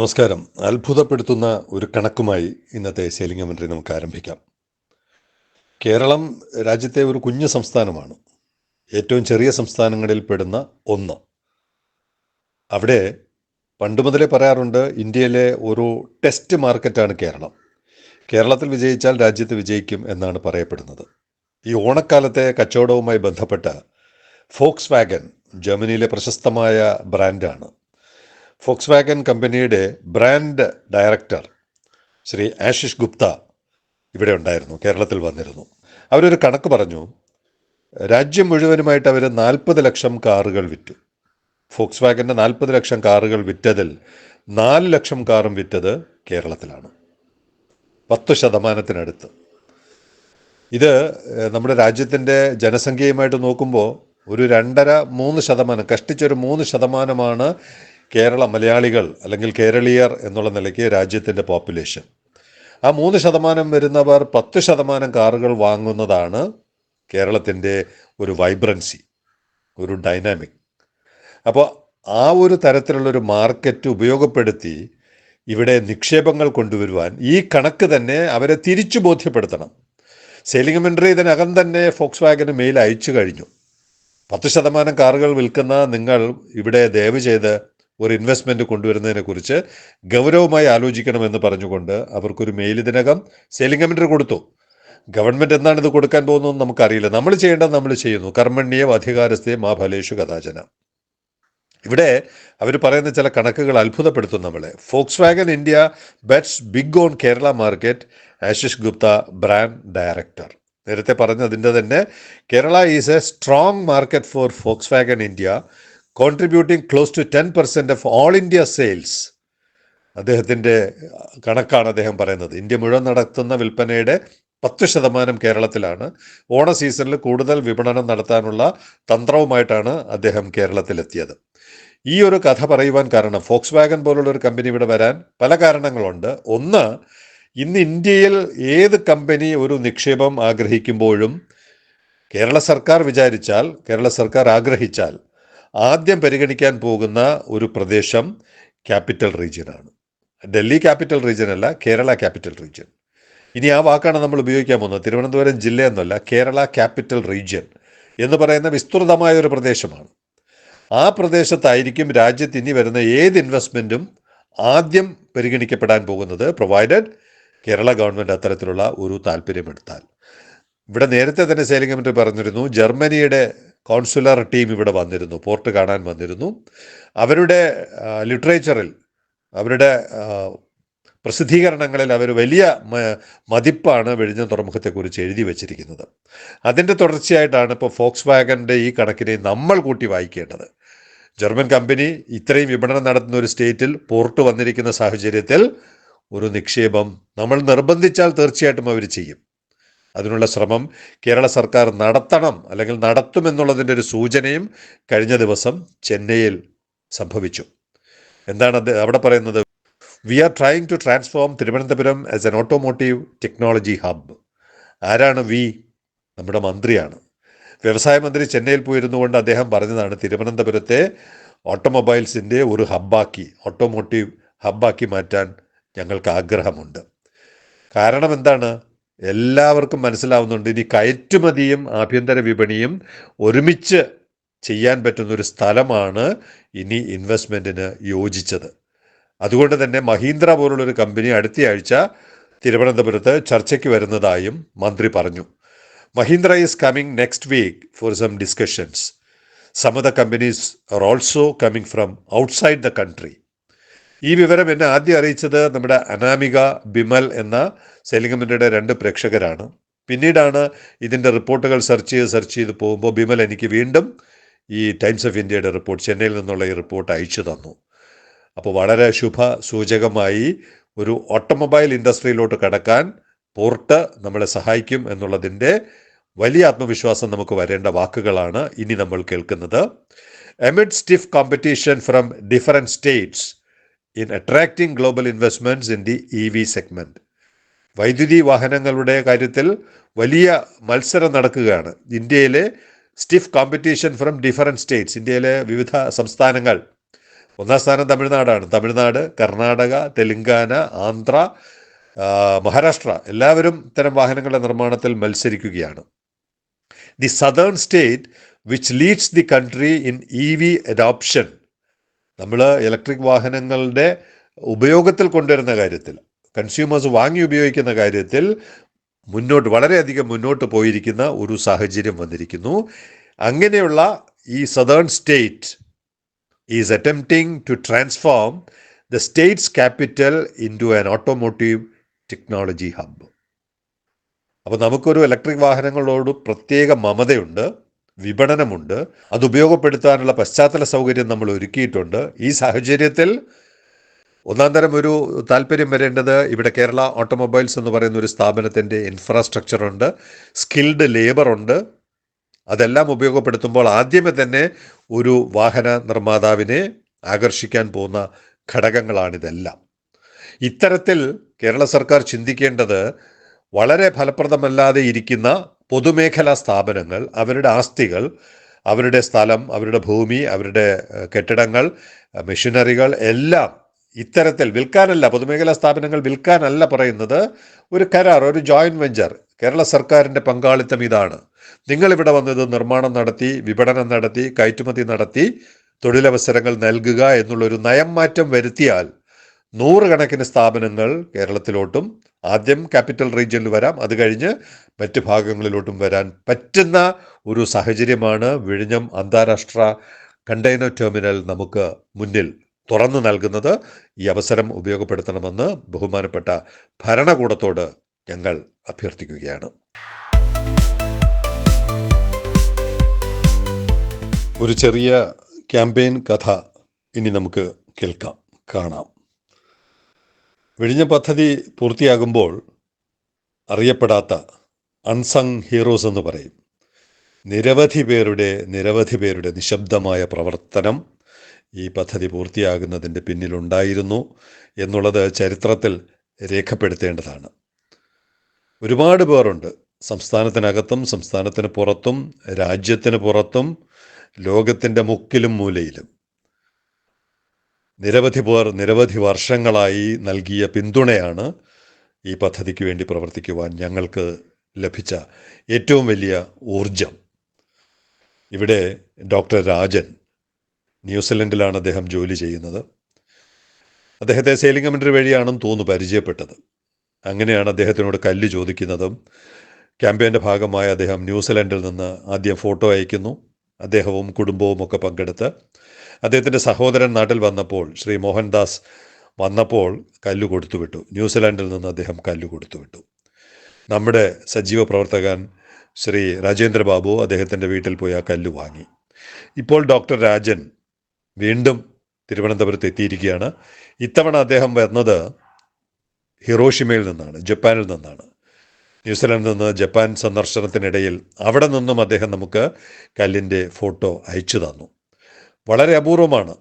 നമസ്കാരം. അത്ഭുതപ്പെടുത്തുന്ന ഒരു കണക്കുമായി ഇന്നത്തെ സേലിംഗ മന്ത്രി നമുക്ക് ആരംഭിക്കാം. കേരളം രാജ്യത്തെ ഒരു കുഞ്ഞു സംസ്ഥാനമാണ്. ഏറ്റവും ചെറിയ സംസ്ഥാനങ്ങളിൽ പെടുന്ന ഒന്ന്. അവിടെ പണ്ട് മുതലേ പറയാറുണ്ട് ഇന്ത്യയിലെ ഒരു ടെസ്റ്റ് മാർക്കറ്റാണ് കേരളം. കേരളത്തിൽ വിജയിച്ചാൽ രാജ്യത്ത് വിജയിക്കും എന്നാണ് പറയപ്പെടുന്നത്. ഈ ഓണക്കാലത്തെ കച്ചവടവുമായി ബന്ധപ്പെട്ട ഫോക്സ് വാഗൻ ജർമ്മനിയിലെ പ്രശസ്തമായ ബ്രാൻഡാണ്. ഫോക്സ് വാഗൻ കമ്പനിയുടെ ബ്രാൻഡ് ഡയറക്ടർ ശ്രീ ആശിഷ് ഗുപ്ത ഇവിടെ ഉണ്ടായിരുന്നു കേരളത്തിൽ വന്നിരുന്നു. അവരൊരു കണക്ക് പറഞ്ഞു രാജ്യം മുഴുവനുമായിട്ട് അവർ നാൽപ്പത് ലക്ഷം കാറുകൾ വിറ്റു. ഫോക്സ് വാഗന്റെ നാൽപ്പത് ലക്ഷം കാറുകൾ വിറ്റതിൽ നാല് ലക്ഷം കാറും വിറ്റത് കേരളത്തിലാണ്. പത്ത് ശതമാനത്തിനടുത്ത്. ഇത് നമ്മുടെ രാജ്യത്തിന്റെ ജനസംഖ്യയുമായിട്ട് നോക്കുമ്പോൾ ഒരു രണ്ടര മൂന്ന് ശതമാനം കഷ്ടിച്ചൊരു മൂന്ന് ശതമാനമാണ് കേരള മലയാളികൾ അല്ലെങ്കിൽ കേരളീയർ എന്നുള്ള നിലയ്ക്ക് രാജ്യത്തിന്റെ പോപ്പുലേഷൻ. ആ മൂന്ന് ശതമാനം വരുന്നവർ പത്ത് ശതമാനം കാറുകൾ വാങ്ങുന്നതാണ് കേരളത്തിന്റെ ഒരു വൈബ്രൻസി ഒരു ഡൈനാമിക് അപ്പോൾ ആ ഒരു തരത്തിലുള്ളൊരു മാർക്കറ്റ് ഉപയോഗപ്പെടുത്തി ഇവിടെ നിക്ഷേപങ്ങൾ കൊണ്ടുവരുവാൻ ഈ കണക്ക് തന്നെ അവരെ തിരിച്ചു ബോധ്യപ്പെടുത്തണം. സെയിലിംഗ് മിൻട്രി ഇതിനകം തന്നെ ഫോക്സ് വാഗന് മെയിൽ അയച്ചു കഴിഞ്ഞു. പത്ത് ശതമാനം കാറുകൾ വിൽക്കുന്ന നിങ്ങൾ ഇവിടെ ദയവ് ചെയ്ത് ഒരു ഇൻവെസ്റ്റ്മെന്റ് കൊണ്ടുവരുന്നതിനെ കുറിച്ച് ഗൗരവമായി ആലോചിക്കണമെന്ന് പറഞ്ഞുകൊണ്ട് അവർക്കൊരു മെയിൽ ഇതിനകം സെയിലിംഗ് കമ്മിറ്റർ കൊടുത്തു. ഗവൺമെന്റ് എന്താണ് ഇത് കൊടുക്കാൻ പോകുന്നതെന്ന് നമുക്കറിയില്ല. നമ്മൾ ചെയ്യേണ്ടത് നമ്മൾ ചെയ്യുന്നു. കർമ്മണ്യം അധികാരസ്ഥയെ മാ ഫലേഷു കഥാചന ഇവിടെ അവർ പറയുന്ന ചില കണക്കുകൾ അത്ഭുതപ്പെടുത്തും നമ്മളെ. Volkswagen India bets big on Kerala market Ashish Gupta brand director നേരത്തെ പറഞ്ഞതിന്റെ തന്നെ Kerala is a strong market for Volkswagen India contributing close to ten percent of all India sales അദ്ദേഹത്തിന്റെ കണക്കാണ് അദ്ദേഹം പറയുന്നത്. ഇന്ത്യ മുഴുവൻ നടത്തുന്ന വിൽപ്പനയുടെ പത്ത് ശതമാനം കേരളത്തിലാണ്. ഓണ സീസണിൽ കൂടുതൽ വിപണനം നടത്താനുള്ള തന്ത്രവുമായിട്ടാണ് അദ്ദേഹം കേരളത്തിലെത്തിയത്. ഈ ഒരു കഥ പറയുവാൻ കാരണം ഫോക്സ് വാഗൻ പോലുള്ള ഒരു കമ്പനി ഇവിടെ വരാൻ പല കാരണങ്ങളുണ്ട്. ഒന്ന് ഇന്ന് ഇന്ത്യയിൽ ഏത് കമ്പനി ഒരു നിക്ഷേപം ആഗ്രഹിക്കുമ്പോഴും കേരള സർക്കാർ വിചാരിച്ചാൽ കേരള സർക്കാർ ആഗ്രഹിച്ചാൽ ആദ്യം പരിഗണിക്കാൻ പോകുന്ന ഒരു പ്രദേശം ക്യാപിറ്റൽ റീജിയനാണ്. ഡൽഹി ക്യാപിറ്റൽ റീജിയൻ അല്ല കേരള ക്യാപിറ്റൽ റീജിയൻ. ഇനി ആ വാക്കാണ് നമ്മൾ ഉപയോഗിക്കാൻ പോകുന്നത്. തിരുവനന്തപുരം ജില്ലയെന്നല്ല കേരള ക്യാപിറ്റൽ റീജിയൻ എന്ന് പറയുന്ന വിസ്തൃതമായ ഒരു പ്രദേശമാണ്. ആ പ്രദേശത്തായിരിക്കും രാജ്യത്ത് ഇനി വരുന്ന ഏത് ഇൻവെസ്റ്റ്മെന്റും ആദ്യം പരിഗണിക്കപ്പെടാൻ പോകുന്നത് പ്രൊവൈഡഡ് കേരള ഗവൺമെന്റ് അത്തരത്തിലുള്ള ഒരു താല്പര്യമെടുത്താൽ ഇവിടെ നേരത്തെ തന്നെ സേലിംഗ് പറഞ്ഞിരുന്നു ജർമ്മനിയുടെ കോൺസുലർ ടീം ഇവിടെ വന്നിരുന്നു പോർട്ട് കാണാൻ വന്നിരുന്നു. അവരുടെ ലിറ്ററേച്ചറിൽ അവരുടെ പ്രസിദ്ധീകരണങ്ങളിൽ അവർ വലിയ മതിപ്പാണ് വെഴിഞ്ഞ തുറമുഖത്തെക്കുറിച്ച് എഴുതി വച്ചിരിക്കുന്നത്. അതിന്റെ തുടർച്ചയായിട്ടാണ് ഇപ്പോൾ ഫോക്സ് വാഗന്റെ ഈ കണക്കിനെ നമ്മൾ കൂട്ടി വായിക്കേണ്ടത്. ജർമ്മൻ കമ്പനി ഇത്രയും വിപണനം നടത്തുന്ന ഒരു സ്റ്റേറ്റിൽ പോർട്ട് വന്നിരിക്കുന്ന സാഹചര്യത്തിൽ ഒരു നിക്ഷേപം നമ്മൾ നിർബന്ധിച്ചാൽ തീർച്ചയായിട്ടും അവർ ചെയ്യും. അതിനുള്ള ശ്രമം കേരള സർക്കാർ നടത്തണം അല്ലെങ്കിൽ നടത്തുമെന്നുള്ളതിന്റെ ഒരു സൂചനയും കഴിഞ്ഞ ദിവസം ചെന്നൈയിൽ സംഭവിച്ചു. എന്താണ് അവിടെ പറയുന്നത് we are trying to transform Thiruvananthapuram as an automotive technology hub ആരാണ് വി നമ്മുടെ മന്ത്രിയാണ്. വ്യവസായ മന്ത്രി ചെന്നൈയിൽ പോയിരുന്നു കൊണ്ട് അദ്ദേഹം പറഞ്ഞതാണ് തിരുവനന്തപുരത്തെ ഓട്ടോമൊബൈൽസിന്റെ ഒരു ഹബ്ബാക്കി ഓട്ടോമോട്ടീവ് ഹബ്ബാക്കി മാറ്റാൻ ഞങ്ങൾക്ക് ആഗ്രഹമുണ്ട്. കാരണം എന്താണ്? എല്ലാവർക്കും മനസ്സിലാവുന്നുണ്ട്. ഇനി കയറ്റുമതിയും ആഭ്യന്തര വിപണിയും ഒരുമിച്ച് ചെയ്യാൻ പറ്റുന്ന ഒരു സ്ഥലമാണ് ഇനി ഇൻവെസ്റ്റ്മെന്റിന് യോജിച്ചത്. അതുകൊണ്ട് തന്നെ മഹീന്ദ്ര പോലുള്ളൊരു കമ്പനി അടുത്തയാഴ്ച തിരുവനന്തപുരത്ത് ചർച്ചയ്ക്ക് വരുന്നതായും മന്ത്രി പറഞ്ഞു. Mahindra is coming next week for some discussions some the companies are also coming from outside the country ഈ വിവരം എന്നെ ആദ്യം അറിയിച്ചത് നമ്മുടെ അനാമിക ബിമൽ എന്ന സെലിംഗമിന്റെ രണ്ട് പ്രേക്ഷകരാണ്. പിന്നീടാണ് ഇതിന്റെ റിപ്പോർട്ടുകൾ സെർച്ച് ചെയ്ത് സെർച്ച് ചെയ്ത് പോകുമ്പോൾ ബിമൽ എനിക്ക് വീണ്ടും ഈ ടൈംസ് ഓഫ് ഇന്ത്യയുടെ റിപ്പോർട്ട് ചെന്നൈയിൽ നിന്നുള്ള ഈ റിപ്പോർട്ട് അയച്ചു തന്നു. അപ്പോൾ വളരെ ശുഭ സൂചകമായി ഒരു ഓട്ടോമൊബൈൽ ഇൻഡസ്ട്രിയിലോട്ട് കടക്കാൻ പോർട്ട് നമ്മളെ സഹായിക്കും എന്നുള്ളതിന്റെ വലിയ ആത്മവിശ്വാസം നമുക്ക് വരേണ്ട വാക്കുകളാണ് ഇനി നമ്മൾ കേൾക്കുന്നത്. Amid stiff competition from different states in attracting global investments in the E V segment വൈദ്യുതി വാഹനങ്ങളുടെ കാര്യത്തിൽ വലിയ മത്സരം നടക്കുകയാണ്. ഇന്ത്യയിലെ stiff competition from different states ഇന്ത്യയിലെ വിവിധ സംസ്ഥാനങ്ങൾ. ഒന്നാം സ്ഥാനം തമിഴ്നാടാണ്. തമിഴ്നാട് കർണാടക തെലുങ്കാന ആന്ധ്ര മഹാരാഷ്ട്ര എല്ലാവരും ഇത്തരം വാഹനങ്ങളുടെ നിർമ്മാണത്തിൽ മത്സരിക്കുകയാണ്. The southern state which leads the country in E V adoption നമ്മൾ ഇലക്ട്രിക് വാഹനങ്ങളുടെ ഉപയോഗത്തിൽ കൊണ്ടുവരുന്ന കാര്യത്തിൽ കൺസ്യൂമേഴ്സ് വാങ്ങി ഉപയോഗിക്കുന്ന കാര്യത്തിൽ മുന്നോട്ട് വളരെയധികം മുന്നോട്ട് പോയിരിക്കുന്ന ഒരു സാഹചര്യം വന്നിരിക്കുന്നു. അങ്ങനെയുള്ള ഈ southern state is attempting to transform the state's capital into an automotive technology hub അപ്പോൾ നമുക്കൊരു ഇലക്ട്രിക് വാഹനങ്ങളോട് പ്രത്യേക മമതയുണ്ട്. വിപണനമുണ്ട്. അത് ഉപയോഗപ്പെടുത്താനുള്ള പശ്ചാത്തല സൗകര്യം നമ്മൾ ഒരുക്കിയിട്ടുണ്ട്. ഈ സാഹചര്യത്തിൽ ഒന്നാം തരം ഒരു താല്പര്യം വരേണ്ടത് ഇവിടെ കേരള ഓട്ടോമൊബൈൽസ് എന്ന് പറയുന്ന ഒരു സ്ഥാപനത്തിന്റെ ഇൻഫ്രാസ്ട്രക്ചർ ഉണ്ട്. സ്കിൽഡ് ലേബർ ഉണ്ട്. അതെല്ലാം ഉപയോഗപ്പെടുത്തുമ്പോൾ ആദ്യമേ തന്നെ ഒരു വാഹന നിർമ്മാതാവിനെ ആകർഷിക്കാൻ പോകുന്ന ഘടകങ്ങളാണിതെല്ലാം. ഇത്തരത്തിൽ കേരള സർക്കാർ ചിന്തിക്കേണ്ടത് വളരെ ഫലപ്രദമല്ലാതെ ഇരിക്കുന്ന പൊതുമേഖലാ സ്ഥാപനങ്ങൾ അവരുടെ ആസ്തികൾ അവരുടെ സ്ഥലം അവരുടെ ഭൂമി അവരുടെ കെട്ടിടങ്ങൾ മെഷീനറികൾ എല്ലാം ഇത്തരത്തിൽ വിൽക്കാനല്ല പൊതുമേഖലാ സ്ഥാപനങ്ങൾ വിൽക്കാനല്ല പറയുന്നത് ഒരു കരാർ ഒരു ജോയിന്റ് വെഞ്ചർ. കേരള സർക്കാരിന്റെ പങ്കാളിത്തം ഇതാണ്. നിങ്ങളിവിടെ വന്നത് നിർമ്മാണം നടത്തി വിപണനം നടത്തി കയറ്റുമതി നടത്തി തൊഴിലവസരങ്ങൾ നൽകുക എന്നുള്ളൊരു നയം മാറ്റം വരുത്തിയാൽ നൂറുകണക്കിന് സ്ഥാപനങ്ങൾ കേരളത്തിലോട്ടും ആദ്യം ക്യാപിറ്റൽ റീജിയനിൽ വരാം. അത് കഴിഞ്ഞ് മറ്റ് ഭാഗങ്ങളിലോട്ടും വരാൻ പറ്റുന്ന ഒരു സാഹചര്യമാണ് വിഴിഞ്ഞം അന്താരാഷ്ട്ര കണ്ടെയ്നർ ടെർമിനൽ നമുക്ക് മുന്നിൽ തുറന്നു നൽകുന്നത്. ഈ അവസരം ഉപയോഗപ്പെടുത്തണമെന്ന് ബഹുമാനപ്പെട്ട ഭരണകൂടത്തോട് ഞങ്ങൾ അഭ്യർത്ഥിക്കുകയാണ്. ഒരു ചെറിയ ക്യാമ്പയിൻ കഥ ഇനി നമുക്ക് കേൾക്കാം കാണാം. വിഴിഞ്ഞ പദ്ധതി പൂർത്തിയാകുമ്പോൾ അറിയപ്പെടാത്ത അൺസങ് ഹീറോസ് എന്ന് പറയും. നിരവധി പേരുടെ നിരവധി പേരുടെ നിശബ്ദമായ പ്രവർത്തനം ഈ പദ്ധതി പൂർത്തിയാകുന്നതിന്റെ പിന്നിലുണ്ടായിരുന്നു എന്നുള്ളത് ചരിത്രത്തിൽ രേഖപ്പെടുത്തേണ്ടതാണ്. ഒരുപാട് പേരുണ്ട്. സംസ്ഥാനത്തിനകത്തും സംസ്ഥാനത്തിന് പുറത്തും രാജ്യത്തിന് പുറത്തും ലോകത്തിന്റെ മുക്കിലും മൂലയിലും. നിരവധി പേർ നിരവധി വർഷങ്ങളായി നൽകിയ പിന്തുണയാണ് ഈ പദ്ധതിക്ക് വേണ്ടി പ്രവർത്തിക്കുവാൻ ഞങ്ങൾക്ക് ലഭിച്ച ഏറ്റവും വലിയ ഊർജം ഇവിടെ ഡോക്ടർ രാജൻ ന്യൂസിലൻഡിലാണ് അദ്ദേഹം ജോലി ചെയ്യുന്നത്. അദ്ദേഹത്തെ സെയിലിംഗ് കമൻട്രി വഴിയാണെന്ന് തോന്നുന്നു പരിചയപ്പെട്ടത്. അങ്ങനെയാണ് അദ്ദേഹത്തിനോട് കല്ല് ചോദിക്കുന്നതും. ക്യാമ്പയിന്റെ ഭാഗമായി അദ്ദേഹം ന്യൂസിലൻഡിൽ നിന്ന് ആദ്യം ഫോട്ടോ അയക്കുന്നു. അദ്ദേഹവും കുടുംബവും ഒക്കെ പങ്കെടുത്ത് അദ്ദേഹത്തിന്റെ സഹോദരൻ നാട്ടിൽ വന്നപ്പോൾ ശ്രീ മോഹൻദാസ് വന്നപ്പോൾ കല്ല് കൊടുത്തുവിട്ടു. ന്യൂസിലാൻഡിൽ നിന്ന് അദ്ദേഹം കല്ല് കൊടുത്തുവിട്ടു. നമ്മുടെ സജീവ പ്രവർത്തകൻ ശ്രീ രാജേന്ദ്ര ബാബു അദ്ദേഹത്തിന്റെ വീട്ടിൽ പോയി ആ കല്ല് വാങ്ങി. ഇപ്പോൾ ഡോക്ടർ രാജൻ വീണ്ടും തിരുവനന്തപുരത്ത് എത്തിയിരിക്കുകയാണ്. ഇത്തവണ അദ്ദേഹം വരുന്നത് ഹിറോഷിമയിൽ നിന്നാണ് ജപ്പാനിൽ നിന്നാണ്. ന്യൂസിലാൻഡിൽ നിന്ന് ജപ്പാൻ സന്ദർശനത്തിനിടയിൽ അവിടെ നിന്നും അദ്ദേഹം നമുക്ക് കല്ലിന്റെ ഫോട്ടോ അയച്ചു തന്നു. വളരെ അപൂർവമാണ്.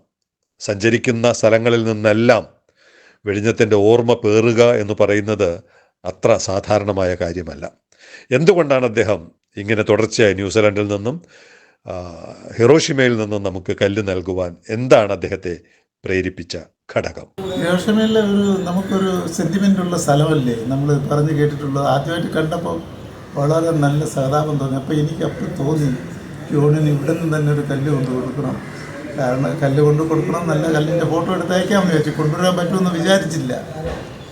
സഞ്ചരിക്കുന്ന സ്ഥലങ്ങളിൽ നിന്നെല്ലാം വെടിഞ്ഞത്തിന്റെ ഓർമ്മ പേറുക എന്ന് പറയുന്നത് അത്ര സാധാരണമായ കാര്യമല്ല. എന്തുകൊണ്ടാണ് അദ്ദേഹം ഇങ്ങനെ തുടർച്ചയായി ന്യൂസിലാൻഡിൽ നിന്നും ഹിറോഷിമയിൽ നിന്നും നമുക്ക് കല്ല് നൽകുവാൻ? എന്താണ് അദ്ദേഹത്തെ പ്രേരിപ്പിച്ച ഘടകം. ഹിരോഷിമയിലെ ഒരു നമുക്കൊരു സെന്റിമെന്റ് ഉള്ള സ്ഥലമല്ലേ? നമ്മൾ പറഞ്ഞു കേട്ടിട്ടുള്ളത്. ആദ്യമായിട്ട് കണ്ടപ്പോൾ വളരെ നല്ല സഹതാപം തോന്നി. അപ്പോൾ എനിക്ക് അപ്പോൾ തോന്നി ജോണിന് ഇവിടെ നിന്ന് തന്നെ ഒരു കല്ല് കൊണ്ട് കൊടുക്കണം. കാരണം കല്ല് കൊണ്ട് കൊടുക്കണം നല്ല കല്ലിന്റെ ഫോട്ടോ എടുത്തയക്കാമെന്ന് വിചാരിച്ചു. കൊണ്ടുവരാൻ പറ്റുമെന്ന് വിചാരിച്ചില്ല.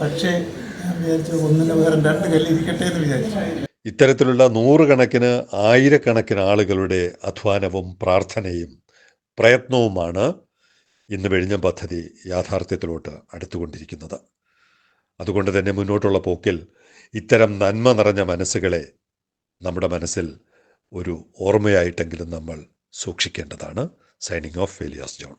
പക്ഷേ ഞാൻ വിചാരിച്ചു ഒന്നിന് പകരം രണ്ട് കല്ല് ഇരിക്കട്ടെ എന്ന് വിചാരിച്ചു. ഇത്തരത്തിലുള്ള നൂറുകണക്കിന് ആയിരക്കണക്കിന് ആളുകളുടെ അധ്വാനവും പ്രാർത്ഥനയും പ്രയത്നവുമാണ് ഇന്ന് വെഴിഞ്ഞം പദ്ധതി യാഥാർത്ഥ്യത്തിലോട്ട് അടുത്തുകൊണ്ടിരിക്കുന്നത്. അതുകൊണ്ട് തന്നെ മുന്നോട്ടുള്ള പോക്കിൽ ഇത്തരം നന്മ നിറഞ്ഞ മനസ്സുകളെ നമ്മുടെ മനസ്സിൽ ഒരു ഓർമ്മയായിട്ടെങ്കിലും നമ്മൾ സൂക്ഷിക്കേണ്ടതാണ്. Signing off Felias John.